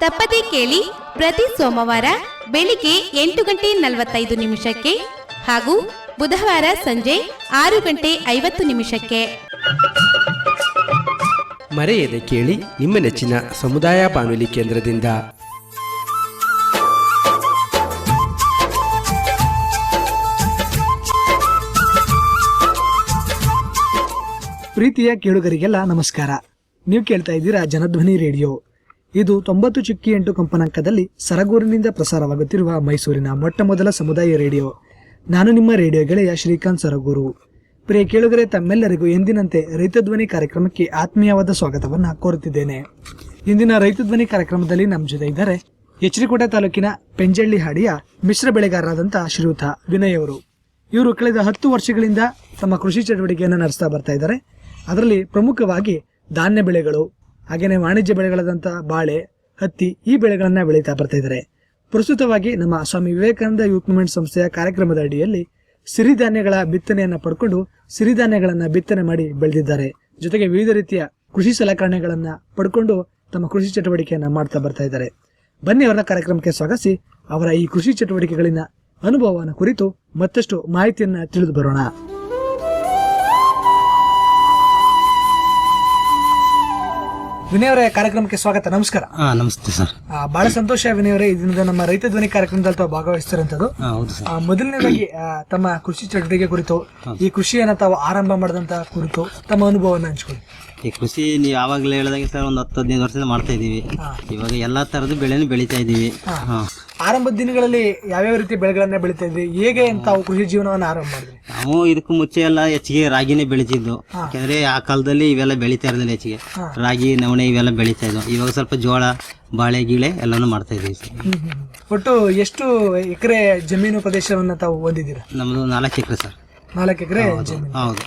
ತಪ್ಪದೇ ಕೇಳಿ ಪ್ರತಿ ಸೋಮವಾರ ಬೆಳಿಗ್ಗೆ ಎಂಟು ಗಂಟೆ ನಲವತ್ತೈದು ನಿಮಿಷಕ್ಕೆ ಹಾಗೂ ಬುಧವಾರ ಸಂಜೆ ಆರು ಗಂಟೆ ಐವತ್ತು ನಿಮಿಷಕ್ಕೆ. ಮರೆಯದೆ ಕೇಳಿ ನಿಮ್ಮ ನೆಚ್ಚಿನ ಸಮುದಾಯ ಬಾನುಲಿ ಕೇಂದ್ರದಿಂದ. ಪ್ರೀತಿಯ ಕೇಳುಗರಿಗೆಲ್ಲ ನಮಸ್ಕಾರ. ನೀವು ಕೇಳ್ತಾ ಇದ್ದೀರಾ ಜನಧ್ವನಿ ರೇಡಿಯೋ. ಇದು ತೊಂಬತ್ತು ಚುಕ್ಕಿ ಎಂಟು ಕಂಪನಾಂಕದಲ್ಲಿ ಸರಗೂರಿನಿಂದ ಪ್ರಸಾರವಾಗುತ್ತಿರುವ ಮೈಸೂರಿನ ಮೊಟ್ಟ ಮೊದಲ ಸಮುದಾಯ ರೇಡಿಯೋ. ನಾನು ನಿಮ್ಮ ರೇಡಿಯೋ ಗೆಳೆಯ ಶ್ರೀಕಾಂತ್ ಸರಗೂರು. ಪ್ರಿಯ ಕೇಳುಗರೆ, ತಮ್ಮೆಲ್ಲರಿಗೂ ಎಂದಿನಂತೆ ರೈತಧ್ವನಿ ಕಾರ್ಯಕ್ರಮಕ್ಕೆ ಆತ್ಮೀಯವಾದ ಸ್ವಾಗತವನ್ನು ಕೋರುತ್ತಿದ್ದೇನೆ. ಇಂದಿನ ರೈತ ಧ್ವನಿ ಕಾರ್ಯಕ್ರಮದಲ್ಲಿ ನಮ್ಮ ಜೊತೆ ಇದ್ದಾರೆ ಎಚ್ಚರಿಕೋಟೆ ತಾಲೂಕಿನ ಪೆಂಜಳ್ಳಿ ಹಾಡಿಯ ಮಿಶ್ರ ಬೆಳೆಗಾರರಾದಂಥ ಶ್ರೀಯುತ ವಿನಯ್ ಅವರು. ಇವರು ಕಳೆದ ಹತ್ತು ವರ್ಷಗಳಿಂದ ತಮ್ಮ ಕೃಷಿ ಚಟುವಟಿಕೆಯನ್ನು ನಡೆಸ್ತಾ ಬರ್ತಾ ಇದ್ದಾರೆ. ಅದರಲ್ಲಿ ಪ್ರಮುಖವಾಗಿ ಧಾನ್ಯ ಬೆಳೆಗಳು ಹಾಗೆಯೇ ವಾಣಿಜ್ಯ ಬೆಳೆಗಳಾದಂಥ ಬಾಳೆ, ಹತ್ತಿ ಈ ಬೆಳೆಗಳನ್ನು ಬೆಳೀತಾ ಬರ್ತಾ ಇದ್ದಾರೆ ಪ್ರಸ್ತುತವಾಗಿ ನಮ್ಮ ಸ್ವಾಮಿ ವಿವೇಕಾನಂದ ಯೂತ್ ಮೂವ್ಮೆಂಟ್ ಸಂಸ್ಥೆಯ ಕಾರ್ಯಕ್ರಮದ ಅಡಿಯಲ್ಲಿ ಸಿರಿಧಾನ್ಯಗಳ ಬಿತ್ತನೆಯನ್ನ ಪಡ್ಕೊಂಡು ಸಿರಿಧಾನ್ಯಗಳನ್ನು ಬಿತ್ತನೆ ಮಾಡಿ ಬೆಳೆದಿದ್ದಾರೆ. ಜೊತೆಗೆ ವಿವಿಧ ರೀತಿಯ ಕೃಷಿ ಸಲಕರಣೆಗಳನ್ನು ಪಡ್ಕೊಂಡು ತಮ್ಮ ಕೃಷಿ ಚಟುವಟಿಕೆಯನ್ನು ಮಾಡ್ತಾ ಬರ್ತಾ ಇದ್ದಾರೆ. ಬನ್ನಿ ಅವರ ಕಾರ್ಯಕ್ರಮಕ್ಕೆ ಸ್ವಾಗತಿಸಿ. ಅವರ ಈ ಕೃಷಿ ಚಟುವಟಿಕೆಗಳಿನ ಅನುಭವವನ್ನು ಕುರಿತು ಮತ್ತಷ್ಟು ಮಾಹಿತಿಯನ್ನು ತಿಳಿದು ಬರೋಣ. ವಿನಯ್ ಅವರೇ ಕಾರ್ಯಕ್ರಮಕ್ಕೆ ಸ್ವಾಗತ ನಮಸ್ಕಾರ. ಹಾ ನಮಸ್ತೆ ಸರ್. ಆ, ಬಹಳ ಸಂತೋಷ ವಿನಯ್ ಅವರೇ ಇದರಿಂದ ನಮ್ಮ ರೈತ ಧ್ವನಿ ಕಾರ್ಯಕ್ರಮದಲ್ಲಿ ತಾವು ಭಾಗವಹಿಸ್ತಿರೋಂಥದ್ದು. ಹಾ ಹೌದು ಸರ್. ಆ, ಮೊದಲನೇದಾಗಿ ಆ, ತಮ್ಮ ಕೃಷಿ ಚಟುವಟಿಕೆ ಕುರಿತು ಈ ಕೃಷಿಯನ್ನ ತಾವು ಆರಂಭ ಮಾಡಿದಂತ ಕುರಿತು ತಮ್ಮ ಅನುಭವವನ್ನು ಹಂಚ್ಕೊಳ್ಳಿ. ಈ ಕೃಷಿ ನೀವು ಯಾವಾಗಲೇ ಹೇಳಿದಾಗ ಸರ್ ಒಂದು ಹತ್ತು ಹದಿನೈದು ವರ್ಷದಿಂದ ಮಾಡ್ತಾ ಇದೀವಿ ಇವಾಗ ಎಲ್ಲಾ ತರದ ಬೆಳೆನೂ ಬೆಳಿತಾ ಇದೀವಿ ಹಾ. ಆರಂಭದ ದಿನಗಳಲ್ಲಿ ಯಾವ್ಯಾವ ರೀತಿ ಬೆಳೆಗಳನ್ನ ಬೆಳಿತಾ ಇದ್ವಿ ಹೇಗೆ ತಾವು ಕೃಷಿ ಜೀವನವನ್ನು ಆರಂಭ ಮಾಡಿದ್ರಿ? ನಾವು ಇದಕ್ಕೂ ಮುಂಚೆ ಎಲ್ಲ ಹೆಚ್ಚಿಗೆ ರಾಗಿನೇ ಬೆಳಿತಿದ್ದು. ಯಾಕಂದ್ರೆ ಆ ಕಾಲದಲ್ಲಿ ಇವೆಲ್ಲ ಬೆಳಿತಾ ಇರಲಿಲ್ಲ ಹೆಚ್ಚಿಗೆ. ರಾಗಿ ನವಣೆ ಇವೆಲ್ಲ ಬೆಳಿತಾ ಇದ್ವು. ಇವಾಗ ಸ್ವಲ್ಪ ಜೋಳ ಬಾಳೆ ಗಿಳೆ ಎಲ್ಲಾನು ಮಾಡ್ತಾ ಇದೀವಿ ಸರ್. ಒಟ್ಟು ಎಷ್ಟು ಎಕರೆ ಜಮೀನು ಪ್ರದೇಶವನ್ನ ತಾವು ಹೊಂದಿದ್ದೀರಾ? ನಮ್ಮದು ನಾಲ್ಕು ಎಕರೆ ಸರ್. ನಾಲ್ಕು ಎಕರೆ ಜಮೀನು. ಹೌದು.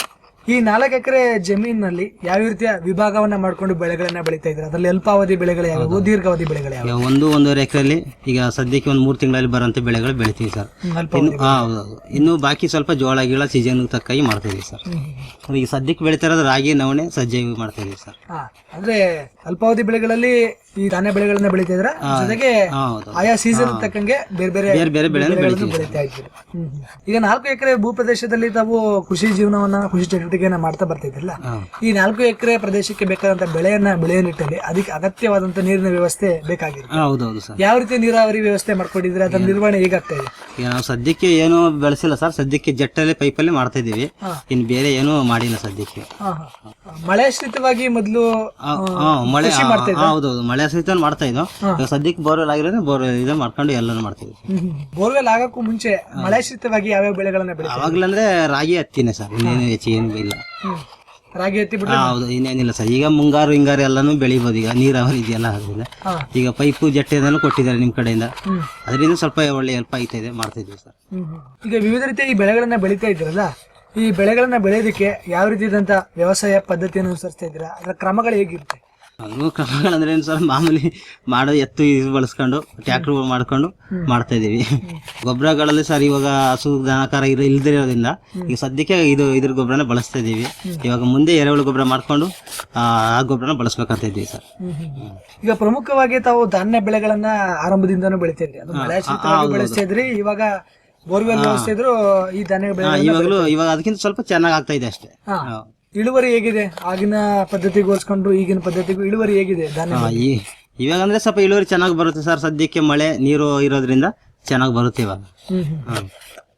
ಈ ನಾಲ್ಕು ಎಕರೆ ಜಮೀನಿನಲ್ಲಿ ಯಾವ ರೀತಿಯ ವಿಭಾಗವನ್ನ ಮಾಡ್ಕೊಂಡು ಬೆಳೆಗಳನ್ನ ಬೆಳಿತಾ ಇದ್ದಾರೆ? ಅದರಲ್ಲಿ ಅಲ್ಪಾವಧಿ ಬೆಳೆಗಳು ಯಾವ್ಯಾವು? ದೀರ್ಘಾವಧಿ ಬೆಳೆಗಳು ಯಾವ್ಯಾವು? ಒಂದು ಒಂದೂವರೆ ಎಕರೆಯಲ್ಲಿ ಈಗ ಸದ್ಯಕ್ಕೆ ಒಂದು ಮೂರು ತಿಂಗಳಲ್ಲಿ ಬರೋಂಥ ಬೆಳೆಗಳು ಬೆಳಿತೀವಿ ಸರ್. ಇನ್ನು ಹೌದೌದು ಇನ್ನು ಬಾಕಿ ಸ್ವಲ್ಪ ಜೋಳ ಗಿಳ ಸೀಸನ್ ತಕ್ಕಾಗಿ ಮಾಡ್ತಾ ಇದೀವಿ ಸರ್. ಈಗ ಸದ್ಯಕ್ಕೆ ಬೆಳಿತಾ ಇರೋದು ರಾಗಿ ನವಣೆ ಸಜ್ಜೆ ಮಾಡ್ತಾ ಇದೀವಿ ಸರ್. ಅಂದ್ರೆ ಅಲ್ಪಾವಧಿ ಬೆಳೆಗಳಲ್ಲಿ ಈ ಧಾನ್ಯ ಬೆಳೆಗಳನ್ನ ಬೆಳಿತಾ ಇದ್ರ? ಜೊತೆಗೆ ಆಯಾ ಸೀಸನ್ ತಕ್ಕಂಗೆ ಬೇರೆ ಬೇರೆ ಬೇರೆ ಬೇರೆ ಬೆಳೆಗಳನ್ನು ಬೆಳಿತಾ ಇದ್ದೀರಿ. ಈಗ ನಾಲ್ಕು ಎಕರೆ ಭೂ ಪ್ರದೇಶದಲ್ಲಿ ತಾವು ಕೃಷಿ ಜೀವನವನ್ನ ಕೃಷಿ ಚಟುವಟಿಕೆಯನ್ನ ಮಾಡ್ತಾ ಬರ್ತಾ ಇದ್ರಲ್ಲ ಹಾ. ಈ ನಾಲ್ಕು ಎಕರೆ ಪ್ರದೇಶಕ್ಕೆ ಬೇಕಾದಂತ ಬೆಳೆಯನ್ನ ಬೆಳೆಯ ನಿಟ್ಟಲ್ಲಿ ಅದಕ್ಕೆ ಅಗತ್ಯವಾದಂತ ನೀರಿನ ವ್ಯವಸ್ಥೆ ಬೇಕಾಗಿದೆ ಹೌದೌದು ಸರ್. ಯಾವ ರೀತಿ ನೀರಾವರಿ ವ್ಯವಸ್ಥೆ ಮಾಡ್ಕೊಂಡಿದ್ರೆ ಅದರ ನಿರ್ವಹಣೆ ಹೇಗಾಗ್ತಾ ಇದೆ? ಈಗ ನಾವು ಸದ್ಯಕ್ಕೆ ಏನು ಬೆಳೆಸಿಲ್ಲ ಸರ್. ಸದ್ಯಕ್ಕೆ ಜಟ್ಟಲ್ಲಿ ಪೈಪಲ್ಲಿ ಮಾಡ್ತಾ ಇದೀವಿ ಇನ್ನು ಬೇರೆ ಏನು ಮಾಡಿಲ್ಲ ಸದ್ಯಕ್ಕೆ. ಮಳೆ ಶ್ರಿತವಾಗಿ ಮೊದಲು ಮಳೆ ಹೌದೌದು. ಮಳೆ ಸಹಿತ ಮಾಡ್ತಾ ಇದ್ದೋ ಸದ್ಯಕ್ಕೆ ಬೋರ್ವೆಲ್ ಆಗಿರೋದ್ರೆ ಬೋರ್ವೆಲ್ ಇದು ಮಾಡ್ಕೊಂಡು ಎಲ್ಲಾನು ಮಾಡ್ತೀವಿ. ಬೋರ್ವೆಲ್ ಆಗಕ್ಕೂ ಮುಂಚೆ ಮಳೆ ಶ್ರಿತವಾಗಿ ಯಾವ್ಯಾವ ಬೆಳೆಗಳನ್ನ ಬೆಳೆ ಅವಾಗ್ಲಂದ್ರೆ ರಾಗಿ ಹತ್ತಿನೇ ಸರ್ ಇನ್ನೇನು ಹೆಚ್ಚು ಏನು ಇಲ್ಲ. ರಾಗಿ ಹತ್ತಿ ಹೌದು ಇನ್ನೇನಿಲ್ಲ ಸರ್. ಈಗ ಮುಂಗಾರು ಹಿಂಗಾರು ಎಲ್ಲಾನು ಬೆಳಿಬೋದು. ಈಗ ನೀರಾವರಿ ಇದೆಯಲ್ಲ ಅದರಿಂದ. ಈಗ ಪೈಪು ಜಟ್ಟೆದನ್ನು ಕೊಟ್ಟಿದ್ದಾರೆ ನಿಮ್ ಕಡೆಯಿಂದ. ಅದರಿಂದ ಸ್ವಲ್ಪ ಒಳ್ಳೆ ಹೆಲ್ಪ್ ಆಗ್ತಾ ಇದೆ ಮಾಡ್ತಾ ಇದೀವಿ ಸರ್. ಈಗ ವಿವಿಧ ರೀತಿಯ ಈ ಬೆಳೆಗಳನ್ನ ಬೆಳೀತಾ ಇದ್ರಲ್ಲ ಈ ಬೆಳೆಗಳನ್ನ ಬೆಳೆಯೋದಕ್ಕೆ ಯಾವ ರೀತಿಯಾದಂತ ವ್ಯವಸಾಯ ಪದ್ಧತಿಯನ್ನು ಅನುಸರಿಸ್ತಾ ಇದ್ದೀರಾ? ಅದರ ಕ್ರಮಗಳು ಹೇಗಿರುತ್ತೆ? ಅದು ಕ್ರಮಗಳಂದ್ರೆ ಏನು ಸರ್? ಮಾಮೂಲಿ ಮಾಡೋ ಎತ್ತು ಇದು ಬಳಸ್ಕೊಂಡು ಟ್ಯಾಕ್ಟರ್ ಮಾಡ್ಕೊಂಡು ಮಾಡ್ತಾ ಇದೀವಿ ಗೊಬ್ಬರಗಳಲ್ಲಿ ಸರ್ ಇವಾಗ ಹಸು ದನಕಾರ ಇರೋ ಇಲ್ದಿರೋದ್ರಿಂದ ಈಗ ಸದ್ಯಕ್ಕೆ ಇದು ಇದ್ರ ಗೊಬ್ಬರನ ಬಳಸ್ತಾ ಇದೀವಿ ಇವಾಗ ಮುಂದೆ ಎರೆಹುಳು ಗೊಬ್ಬರ ಮಾಡ್ಕೊಂಡು ಆ ಗೊಬ್ಬರನ ಬಳಸ್ಬೇಕಂತ ಇದ್ದೀವಿ ಸರ್. ಈಗ ಪ್ರಮುಖವಾಗಿ ತಾವು ಧಾನ್ಯ ಬೆಳೆಗಳನ್ನ ಆರಂಭದಿಂದನೂ ಬೆಳಿತಾ ಅದು ಮಳೆ ಆಶ್ರಿತವಾಗಿ ಬೆಳೆಸ್ತಾ ಇದ್ರಿ ಇವಾಗ ಬೋರ್ವೆಲ್ ಇದ್ರು ಈ ಧಾನ್ಯ ಬೆಳೆ ಇವಾಗಲೂ ಇವಾಗ ಅದಕ್ಕಿಂತ ಸ್ವಲ್ಪ ಚೆನ್ನಾಗಿ ಆಗ್ತಾ ಇದೆ ಅಷ್ಟೇ. ಇಳುವರಿ ಹೇಗಿದೆ? ಆಗಿನ ಪದ್ಧತಿಗೆ ಹೋಲಿಸ್ಕೊಂಡು ಈಗಿನ ಪದ್ಧತಿಗೂ ಇಳುವರಿ ಹೇಗಿದೆ? ಧಾನ್ಯ ಹಾ, ಈ ಇವಾಗ ಅಂದ್ರೆ ಸ್ವಲ್ಪ ಇಳುವರಿ ಚೆನ್ನಾಗಿ ಬರುತ್ತೆ ಸರ್. ಸದ್ಯಕ್ಕೆ ಮಳೆ ನೀರು ಇರೋದ್ರಿಂದ ಚೆನ್ನಾಗಿ ಬರುತ್ತೆ ಇವಾಗ. ಹ್ಮ್ ಹ್ಮ್. ಹಾ.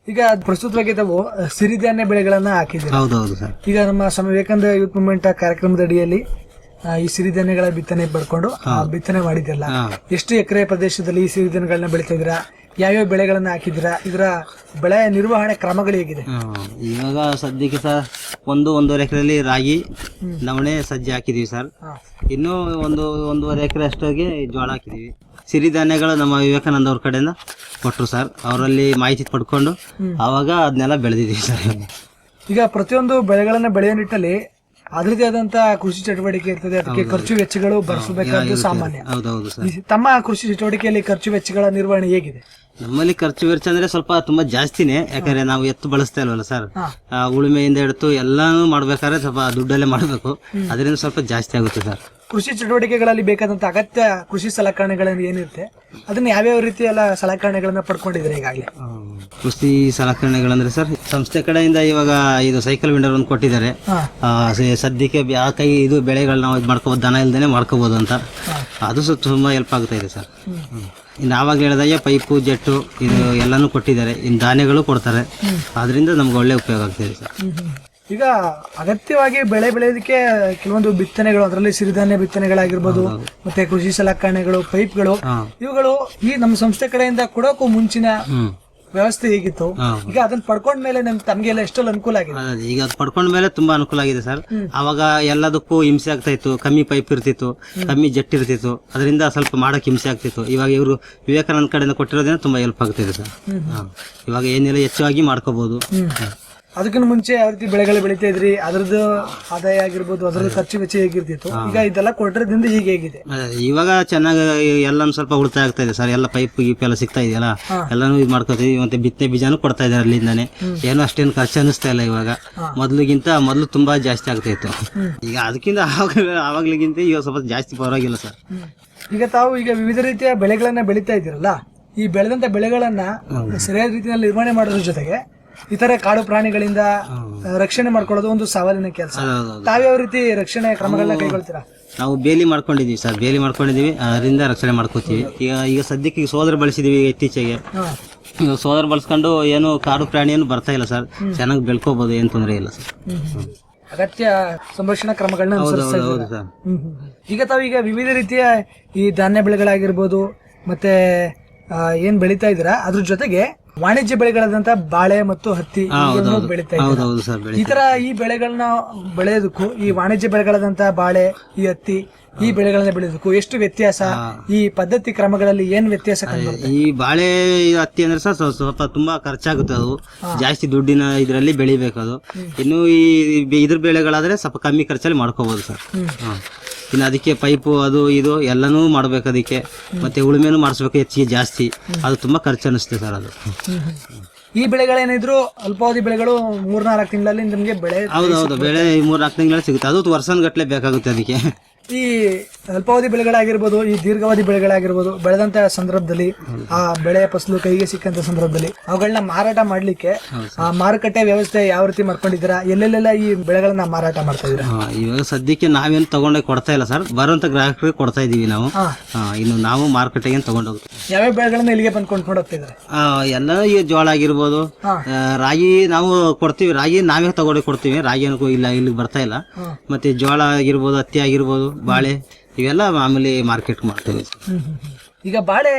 ಈಗ ಪ್ರಸ್ತುತವಾಗಿ ತಾವು ಅಹ್, ಸಿರಿಧಾನ್ಯ ಬೆಳೆಗಳನ್ನ ಹಾಕಿದ್ದೀರಿ? ಹೌದೌದು ಸರ್. ಈಗ ನಮ್ಮ ಸ್ವಾಮಿ ವಿವೇಕಾನಂದ ಯೂತ್ ಮೂವ್ಮೆಂಟ್ ಕಾರ್ಯಕ್ರಮದ ಅಡಿಯಲ್ಲಿ ಆ, ಈ ಸಿರಿಧಾನ್ಯಗಳ ಬಿತ್ತನೆ ಪಡ್ಕೊಂಡು ಆ, ಬಿತ್ತನೆ ಮಾಡಿದ್ರಲ್ಲ ಹಾ. ಎಷ್ಟು ಎಕರೆ ಪ್ರದೇಶದಲ್ಲಿ ಈ ಸಿರಿಧಾನ್ಯಗಳನ್ನ ಬೆಳಿತಾ ಇದ್ದೀರಾ? ಯಾವ್ಯಾವ ಬೆಳೆಗಳನ್ನ ಹಾಕಿದ್ರ ಇದರ ಬೆಳೆ ನಿರ್ವಹಣೆ ಕ್ರಮಗಳು ಹೇಗಿದೆ. ಇವಾಗ ಸದ್ಯಕ್ಕೆ ಸರ್ ಒಂದು ಒಂದೂವರೆ ಎಕರೆಯಲ್ಲಿ ರಾಗಿ ನವಣೆ ಸಜ್ಜೆ ಹಾಕಿದೀವಿ ಸರ್. ಇನ್ನು ಒಂದು ಒಂದೂವರೆ ಎಕರೆ ಅಷ್ಟೊಗೆ ಜೋಳ ಹಾಕಿದೀವಿ. ಸಿರಿಧಾನ್ಯಗಳು ನಮ್ಮ ವಿವೇಕಾನಂದ ಅವ್ರ ಕಡೆಯಿಂದ ಕೊಟ್ಟರು ಸರ್. ಅವರಲ್ಲಿ ಮಾಹಿತಿ ಪಡ್ಕೊಂಡು ಆವಾಗ ಅದನ್ನೆಲ್ಲ ಬೆಳೆದಿದ್ದೀವಿ ಸರ್. ಈಗ ಪ್ರತಿಯೊಂದು ಬೆಳೆಗಳನ್ನ ಬೆಳೆಯೋ ನಿಟ್ಟಲ್ಲಿ ಅದರದೇ ಆದಂತ ಕೃಷಿ ಚಟುವಟಿಕೆ ಇರ್ತದೆ. ಅದಕ್ಕೆ ಖರ್ಚು ವೆಚ್ಚಗಳು ಭರಿಸಬೇಕಾದ್ದು ಸಾಮಾನ್ಯ. ಹೌದೌದು ಸರ್. ತಮ್ಮ ಕೃಷಿ ಚಟುವಟಿಕೆಯಲ್ಲಿ ಖರ್ಚು ವೆಚ್ಚಗಳ ನಿರ್ವಹಣೆ ಹೇಗಿದೆ? ನಮ್ಮಲ್ಲಿ ಖರ್ಚು ವೆಚ್ಚ ಅಂದ್ರೆ ಸ್ವಲ್ಪ ತುಂಬಾ ಜಾಸ್ತಿನೇ. ಯಾಕಂದ್ರೆ ನಾವು ಎತ್ತು ಬಳಸ್ತಾ ಇಲ್ವಲ್ಲ ಸರ್? ಉಳುಮೆಯಿಂದ ಹಿಡಿದು ಎಲ್ಲಾನು ಮಾಡ್ಬೇಕಾದ್ರೆ ಸ್ವಲ್ಪ ದುಡ್ಡಲ್ಲೇ ಮಾಡಬೇಕು. ಅದರಿಂದ ಸ್ವಲ್ಪ ಜಾಸ್ತಿ ಆಗುತ್ತೆ ಸರ್. ಕೃಷಿ ಚಟುವಟಿಕೆಗಳಲ್ಲಿ ಬೇಕಾದಂತ ಅಗತ್ಯ ಕೃಷಿ ಸಲಕರಣೆಗಳನ್ನು ಏನಿರುತ್ತೆ ಅದನ್ನ ಯಾವ್ಯಾವ ರೀತಿಯ ಸಲಕರಣೆಗಳನ್ನ ಪಡ್ಕೊಂಡಿದ್ದಾರೆ ಈಗಾಗಲೇ? ಕೃಷಿ ಸಲಕರಣೆಗಳಂದ್ರೆ ಸರ್ ಸಂಸ್ಥೆ ಕಡೆಯಿಂದ ಇವಾಗ ಇದು ಸೈಕಲ್ ವಿಂಡರ್ ಒಂದು ಕೊಟ್ಟಿದ್ದಾರೆ. ಹಾ. ಆ, ಸ- ಸದ್ಯಕ್ಕೆ ಆ ಕೈ ಇದು ಬೆಳೆಗಳನ್ನ ನಾವು ಇದು ಮಾಡ್ಕೋಬೋದು ದನ ಇಲ್ದೇನೆ ಮಾಡ್ಕೋಬೋದು ಅಂತ. ಅದು ಸ್ವಲ್ಪ ತುಂಬಾ ಹೆಲ್ಪ್ ಆಗ್ತಾ ಇದೆ ಸರ್. ಇನ್ನು ಆವಾಗ ಹೇಳಿದಾಗೆ ಪೈಪು ಜೆಟ್ಟು ಇದು ಎಲ್ಲಾನು ಕೊಟ್ಟಿದ್ದಾರೆ. ಇನ್ನು ಧಾನ್ಯಗಳು ಕೊಡ್ತಾರೆ. ಅದರಿಂದ ನಮ್ಗೆ ಒಳ್ಳೆ ಉಪಯೋಗ ಆಗ್ತಿದೆ ಸರ್. ಈಗ ಅಗತ್ಯವಾಗಿ ಬೆಳೆ ಬೆಳೆಯೋದಕ್ಕೆ ಕೆಲವೊಂದು ಬಿತ್ತನೆಗಳು ಅದರಲ್ಲಿ ಸಿರಿಧಾನ್ಯ ಬಿತ್ತನೆಗಳಾಗಿರ್ಬೋದು ಮತ್ತೆ ಕೃಷಿ ಸಲಕರಣೆಗಳು ಪೈಪ್ಗಳು ಇವುಗಳು ಈ ನಮ್ಮ ಸಂಸ್ಥೆ ಕಡೆಯಿಂದ ಕೊಡೋಕು ಮುಂಚಿನ ವ್ಯವಸ್ಥೆ ಹೇಗಿತ್ತು? ಈಗ ಅದನ್ನ ಪಡ್ಕೊಂಡ್ಮೇಲೆ ಮೇಲೆ ತಮ್ಗೆಲ್ಲ ಎಷ್ಟೊಂದು ಅನುಕೂಲ ಆಗಿದೆ? ಈಗ ಅದು ಪಡ್ಕೊಂಡ ಮೇಲೆ ತುಂಬಾ ಅನುಕೂಲ ಆಗಿದೆ ಸರ್. ಅವಾಗ ಎಲ್ಲದಕ್ಕೂ ಹಿಂಸೆ ಆಗ್ತಾ ಇತ್ತು. ಕಮ್ಮಿ ಪೈಪ್ ಇರ್ತಿತ್ತು ಕಮ್ಮಿ ಜೆಟ್ ಇರ್ತಿತ್ತು. ಅದರಿಂದ ಸ್ವಲ್ಪ ಮಾಡಕ್ ಹಿಂಸೆ ಆಗ್ತಿತ್ತು. ಇವಾಗ ಇವರು ವಿವೇಕಾನಂದ ಕಡೆಯಿಂದ ಕೊಟ್ಟಿರೋದ್ರಿಂದ ತುಂಬಾ ಹೆಲ್ಪ್ ಆಗ್ತಿದೆ ಸರ್. ಇವಾಗ ಏನಿಲ್ಲ ಹೆಚ್ಚಾಗಿ ಮಾಡ್ಕೋಬಹುದು ಅದಕ್ಕಿಂತ ಮುಂಚೆ ಯಾವ ರೀತಿ ಬೆಳೆಗಳು ಬೆಳೀತಾ ಇದ್ರಿ ಅದ್ರದ್ದು ಆದಾಯ ಆಗಿರ್ಬೋದು ಅದ್ರದ್ದು ಖರ್ಚು ವೆಚ್ಚ ಹೇಗಿರ್ತಿತ್ತು? ಈಗ ಇದೆಲ್ಲ ಕೊಟ್ಟರದಿಂದ ಈಗ ಹೇಗಿದೆ. ಇವಾಗ ಚೆನ್ನಾಗಿ ಎಲ್ಲಾನು ಸ್ವಲ್ಪ ಉಳಿತಾಯ ಆಗ್ತಾ ಇದೆ ಸರ್. ಎಲ್ಲ ಪೈಪ್ ಗೀಪ್ ಎಲ್ಲ ಸಿಗ್ತಾ ಇದೆಯಲ್ಲ? ಎಲ್ಲಾನು ಇದು ಮಾಡ್ಕೋತೀವಿ. ಮತ್ತೆ ಬಿತ್ತನೆ ಬೀಜನೂ ಕೊಡ್ತಾ ಇದಾರೆ ಅಲ್ಲಿಂದಾನೆ. ಏನು ಅಷ್ಟೇನು ಖರ್ಚು ಅನಿಸ್ತಾ ಇಲ್ಲ ಇವಾಗ. ಮೊದ್ಲಿಗಿಂತ ಮೊದ್ಲು ತುಂಬಾ ಜಾಸ್ತಿ ಆಗ್ತಾ ಇತ್ತು. ಈಗ ಅದಕ್ಕಿಂತ ಆವಾಗ ಆವಾಗ್ಲಿಗಿಂತ ಈಗ ಸ್ವಲ್ಪ ಜಾಸ್ತಿ ಪರವಾಗಿಲ್ಲ ಸರ್. ಈಗ ತಾವು ಈಗ ವಿವಿಧ ರೀತಿಯ ಬೆಳೆಗಳನ್ನ ಬೆಳೀತಾ ಇದ್ದೀರಲ್ಲ? ಈ ಬೆಳೆದಂತ ಬೆಳೆಗಳನ್ನ ಸರಿಯಾದ ರೀತಿಯಲ್ಲಿ ನಿರ್ವಹಣೆ ಮಾಡೋದ್ರ ಜೊತೆಗೆ ಇತರ ಕಾಡು ಪ್ರಾಣಿಗಳಿಂದ ರಕ್ಷಣೆ ಮಾಡ್ಕೊಳ್ಳೋದು ಒಂದು ಸವಾಲಿನ ಕೆಲಸ. ತಾವ್ಯಾವ ರೀತಿ ರಕ್ಷಣೆ ಕ್ರಮಗಳನ್ನ ಕೈಗೊಳ್ತೀರಾ? ನಾವು ಬೇಲಿ ಮಾಡ್ಕೊಂಡಿದೀವಿ ಸರ್ ಬೇಲಿ ಮಾಡ್ಕೊಂಡಿದೀವಿ ಅದರಿಂದ ರಕ್ಷಣೆ ಮಾಡ್ಕೋತೀವಿ. ಈಗ ಈಗ ಸದ್ಯಕ್ಕೆ ಈಗ ಸೋದರ ಬಳಸಿದೀವಿ ಈಗ ಇತ್ತೀಚೆಗೆ ಈಗ ಸೋದರ ಬಳಸ್ಕೊಂಡು ಏನು ಕಾಡು ಪ್ರಾಣಿ ಏನು ಬರ್ತಾ ಇಲ್ಲ ಸರ್. ಚೆನ್ನಾಗಿ ಬೆಳ್ಕೋಬಹುದು ಏನು ತೊಂದರೆ ಇಲ್ಲ ಸರ್. ಅಗತ್ಯ ಸಂರಕ್ಷಣಾ ಕ್ರಮಗಳನ್ನ ಅನುಸರಿಸ್ತಾ ಹೌದು ಇದ್ದೀರಾ? ಸರ್. ಹ್ಮ್ ಹ್ಮ್ ಹ್ಮ್. ಈಗ ತಾವೀಗ ಈಗ ವಿವಿಧ ರೀತಿಯ ಈ ಧಾನ್ಯ ಬೆಳೆಗಳಾಗಿರ್ಬೋದು ಮತ್ತೆ ಆ, ಏನ್ ಬೆಳೀತಾ ಇದ್ದೀರಾ ಅದ್ರ ಜೊತೆಗೆ ವಾಣಿಜ್ಯ ಬೆಳೆಗಳಾದಂತ ಬಾಳೆ ಮತ್ತು ಹತ್ತಿ ಇವುಗಳನ್ನು ಬೆಳೀತಾ ಇದ್ದೀರಾ ಹೌದೌದು ಸರ್ ಬೆಳಿ ಈ ತರ ಈ ಬೆಳೆಗಳನ್ನ ಬೆಳೆಯೋದಕ್ಕೂ ಈ ವಾಣಿಜ್ಯ ಬೆಳೆಗಳಾದಂತ ಬಾಳೆ ಈ ಹತ್ತಿ ಈ ಬೆಳೆಗಳನ್ನ ಬೆಳೆಯೋದಕ್ಕೂ ಎಷ್ಟು ವ್ಯತ್ಯಾಸ? ಈ ಪದ್ಧತಿ ಕ್ರಮಗಳಲ್ಲಿ ಏನ್ ವ್ಯತ್ಯಾಸ ಕಂಡು ಈ ಬಾಳೆ ಹತ್ತಿ ಅಂದ್ರೆ ಸರ್ ಸ್ವಲ್ಪ- ಸ್ವಲ್ಪ ತುಂಬಾ ಖರ್ಚಾಗುತ್ತೆ ಅದು. ಜಾಸ್ತಿ ದುಡ್ಡಿನ ಇದರಲ್ಲಿ ಬೆಳಿಬೇಕು ಅದು ಇನ್ನು ಈ ಬೆ- ಇದ್ರ ಬೆಳೆಗಳಾದ್ರೆ ಸ್ವಲ್ಪ ಕಮ್ಮಿ ಖರ್ಚಲ್ಲಿ ಮಾಡ್ಕೋಬಹುದು ಸರ್. ಹಾ. ಇನ್ನು ಅದಕ್ಕೆ ಪೈಪು ಅದು ಇದು ಎಲ್ಲನೂ ಮಾಡ್ಬೇಕು ಅದಕ್ಕೆ. ಮತ್ತೆ ಉಳುಮೆನೂ ಮಾಡಿಸ್ಬೇಕು ಹೆಚ್ಚಿಗೆ ಜಾಸ್ತಿ. ಅದು ತುಂಬಾ ಖರ್ಚು ಅನಿಸುತ್ತೆ ಸರ್ ಅದು. ಈ ಬೆಳೆಗಳೇನಿದ್ರು ಅಲ್ಪಾವಧಿ ಬೆಳೆಗಳು ಮೂರ್ನಾಲ್ಕು ತಿಂಗಳಲ್ಲಿ ನಿಮಗೆ ಬೆಳೆ ಹೌದೌದು ಬೆಳೆ ಮೂರ್ನಾಲ್ಕು ತಿಂಗಳಲ್ಲಿ ಸಿಗುತ್ತೆ. ಅದು ವರ್ಷಗಟ್ಟಲೆ ಬೇಕಾಗುತ್ತೆ ಅದಕ್ಕೆ. ಈ ಅಲ್ಪಾವಧಿ ಬೆಳೆಗಳಾಗಿರ್ಬೋದು ಈ ದೀರ್ಘಾವಧಿ ಬೆಳೆಗಳಾಗಿರ್ಬೋದು ಬೆಳೆದಂತ ಸಂದರ್ಭದಲ್ಲಿ ಆ ಬೆಳೆ ಫಸಲು ಕೈಗೆ ಸಿಕ್ಕಂತ ಸಂದರ್ಭದಲ್ಲಿ ಅವುಗಳನ್ನ ಮಾರಾಟ ಮಾಡ್ಲಿಕ್ಕೆ ಆ ಮಾರುಕಟ್ಟೆ ವ್ಯವಸ್ಥೆ ಯಾವ ರೀತಿ ಮಾಡ್ಕೊಂಡಿದ್ದೀರಾ ಎಲ್ಲೆಲ್ಲೆಲ್ಲ ಈ ಬೆಳೆಗಳನ್ನ ಮಾರಾಟ ಮಾಡ್ತಾ ಇದ್ದೀರಾ? ಹಾ, ಇವಾಗ ಸದ್ಯಕ್ಕೆ ನಾವೇನು ತಗೊಂಡೋಗಿ ಕೊಡ್ತಾ ಇಲ್ಲ ಸರ್. ಬರುವಂತ ಗ್ರಾಹಕರಿಗೆ ಕೊಡ್ತಾ ಇದೀವಿ ನಾವು. ಹಾ. ಹಾ, ಇನ್ನು ನಾವು ಮಾರ್ಕೆಟಿಗೆ ತಗೊಂಡೋಗ್ತೀವಿ ಯಾವ ಬೆಳೆಗಳನ್ನ ಇಲ್ಲಿಗೆ ಬಂದು ಕೊಂಡ್ಕೊಂಡು ಹೋಗ್ತಾ ಇದ್ದಾರೆ? ಆ, ಎಲ್ಲ ಈ ಜೋಳ ಆಗಿರ್ಬೋದು ಹಾ. ಆ, ರಾಗಿ ನಾವು ಕೊಡ್ತೀವಿ. ರಾಗಿ ನಾವೇ ತಗೊಂಡು ಕೊಡ್ತೀವಿ. ರಾಗಿ ಏನಕ್ಕೂ ಇಲ್ಲ ಇಲ್ಲಿ ಬರ್ತಾ ಇಲ್ಲ. ಮತ್ತೆ ಜೋಳ ಆಗಿರ್ಬೋದು ಹತ್ತಿ ಆಗಿರ್ಬೋದು ಬಾಳೆ ಇವೆಲ್ಲ ಮಾಮೂಲಿ ಮಾರ್ಕೆಟ್ ಮಾಡ್ತೇವೆ ಈಗ ಬಾಳೆ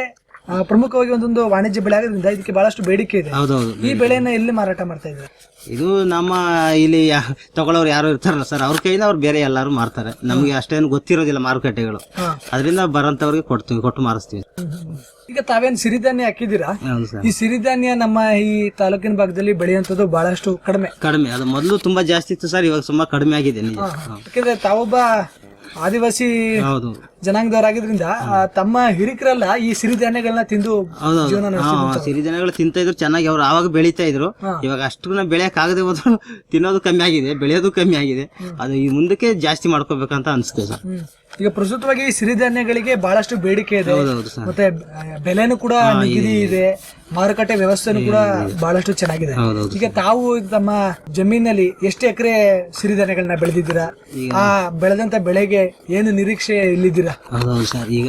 ಆ, ಪ್ರಮುಖವಾಗಿ ಒಂದೊಂದು ವಾಣಿಜ್ಯ ಬೆಳೆ ಆಗೋದ್ರಿಂದ ಇದಕ್ಕೆ ಬಹಳಷ್ಟು ಬೇಡಿಕೆ ಇದೆ. ಹೌದೌದು ಈ ಬೆಳೆಯನ್ನ ಎಲ್ಲಿ ಮಾರಾಟ ಮಾಡ್ತಾ ಇದ್ದಾರೆ? ಇದು ನಮ್ಮ ಇಲ್ಲಿ ಯಾ- ತಗೊಳ್ಳೋರು ಯಾರು ಇರ್ತಾರಲ್ಲ ಸರ್ ಅವ್ರ ಕೈಯಿಂದ ಅವ್ರು ಬೇರೆ ಎಲ್ಲರೂ ಮಾರ್ತಾರೆ. ನಮಗೆ ಅಷ್ಟೇನು ಗೊತ್ತಿರೋದಿಲ್ಲ ಮಾರುಕಟ್ಟೆಗಳು. ಹಾ. ಅದರಿಂದ ಬರೋಂಥವ್ರಿಗೆ ಕೊಡ್ತೀವಿ ಕೊಟ್ಟು ಮಾರಿಸ್ತೀವಿ. ಈಗ ತಾವೇನ್ ಸಿರಿಧಾನ್ಯ ಹಾಕಿದ್ದೀರಾ? ಹೌದು ಸರ್. ಈ ಸಿರಿಧಾನ್ಯ ನಮ್ಮ ಈ ತಾಲೂಕಿನ ಭಾಗದಲ್ಲಿ ಬೆಳೆಯುವಂಥದ್ದು ಬಹಳಷ್ಟು ಕಡಿಮೆ. ಕಡಿಮೆ. ಅದು ಮೊದಲು ತುಂಬಾ ಜಾಸ್ತಿ ಇತ್ತು ಸರ್ ಇವಾಗ ತುಂಬಾ ಕಡಿಮೆ ಆಗಿದೆ ನಿಜ. ಹಾ. ಯಾಕಂದ್ರೆ ತಾವೊಬ್ಬ ಆದಿವಾಸಿ ಹೌದು. ಜನಾಂಗದವರಾಗಿದ್ರಿಂದ ಆ, ತಮ್ಮ ಹಿರಿಕರೆಲ್ಲ ಈ ಸಿರಿಧಾನ್ಯಗಳನ್ನ ತಿಂದು ಜೀವನ. ಸಿರಿಧಾನ್ಯಗಳು ತಿಂತಾ ಇದ್ರು ಚೆನ್ನಾಗಿ ಅವ್ರು ಆವಾಗ ಬೆಳೀತಾ ಇದ್ರು. ಇವಾಗ ಅಷ್ಟು ಬೆಳೆಯಕ್ ಆಗದೆ ಹೋದ್ರು ತಿನ್ನೋದು ಕಮ್ಮಿ ಆಗಿದೆ ಬೆಳೆಯೋದು ಕಮ್ಮಿ ಆಗಿದೆ. ಅದು ಈ ಮುಂದಕ್ಕೆ ಜಾಸ್ತಿ ಮಾಡ್ಕೋಬೇಕಂತ ಅನ್ಸುತ್ತೆ ಸರ್ ಹ್ಮ್. ಈಗ ಪ್ರಸ್ತುತವಾಗಿ ಈ ಸಿರಿಧಾನ್ಯಗಳಿಗೆ ಬಹಳಷ್ಟು ಬೇಡಿಕೆ ಇದೆ. ಹೌದೌದು ಸರ್. ಮತ್ತೆ ಆ, ಬೆಲೆನೂ ಕೂಡ ನಿಗದಿ ಇದೆ. ಮಾರುಕಟ್ಟೆ ವ್ಯವಸ್ಥೆನೂ ಕೂಡ ಬಹಳಷ್ಟು ಚೆನ್ನಾಗಿದೆ. ಹೌದೌದು ಈಗ ತಾವು ತಮ್ಮ ಜಮೀನಲ್ಲಿ ಎಷ್ಟು ಎಕರೆ ಸಿರಿಧಾನ್ಯಗಳನ್ನ ಬೆಳೆದಿದ್ದೀರಾ? ಆ ಬೆಳೆದಂತ ಬೆಳೆಗೆ ಏನು ನಿರೀಕ್ಷೆ ಇಲ್ಲಿದ್ದೀರಾ? ಹೌದೌದು ಸರ್. ಈಗ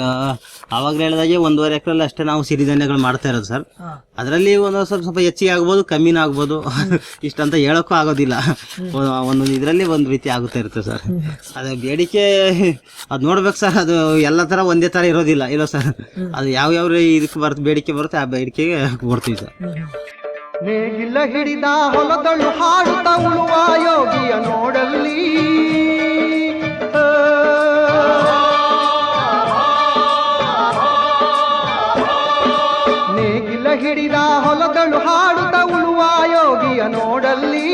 ಅವಾಗ ಹೇಳಿದಾಗೆ ಒಂದೂವರೆ ಎಕರೆಲ್ಲಿ ಅಷ್ಟೇ ನಾವು ಸಿರಿಧಾನ್ಯಗಳು ಮಾಡ್ತಾ ಇರೋದು ಸರ್. ಅದರಲ್ಲಿ ಒಂದು ಸ್ವಲ್ಪ ಸ್ವಲ್ಪ ಹೆಚ್ಚಿಗೆ ಆಗ್ಬೋದು ಕಮ್ಮಿನೂ ಆಗ್ಬೋದು. ಇಷ್ಟಂತ ಹೇಳೋಕ್ಕೂ ಆಗೋದಿಲ್ಲ. ಒಂದೊಂದು ಇದರಲ್ಲಿ ಒಂದು ರೀತಿ ಆಗುತ್ತಾ ಇರುತ್ತೆ ಸರ್. ಅದು ಬೇಡಿಕೆ ಅದು ನೋಡ್ಬೇಕು ಸರ್. ಅದು ಎಲ್ಲ ಥರ ಒಂದೇ ಥರ ಇರೋದಿಲ್ಲ. ಇಲ್ಲ ಸರ್. ಅದು ಯಾವ ಯಾವ ಇದಕ್ಕೆ ಬರುತ್ತೆ ಬೇಡಿಕೆ ಬರುತ್ತೆ ಆ ಬೇಡಿಕೆಗೆ ಕೊಡ್ತೀವಿ ಸರ್. ನೇಗಿಲ ಹಿಡಿದ ಹೊಲದಳು ಹಾಡುತ್ತ ಉಳುವ ಯೋಗಿಯ ನೋಡಲ್ಲಿ. ಹಿಡಿದ ಹೊಲದಳು ಹಾಡುತ್ತ ಉಳುವ ಯೋಗಿಯ ನೋಡಲ್ಲಿ.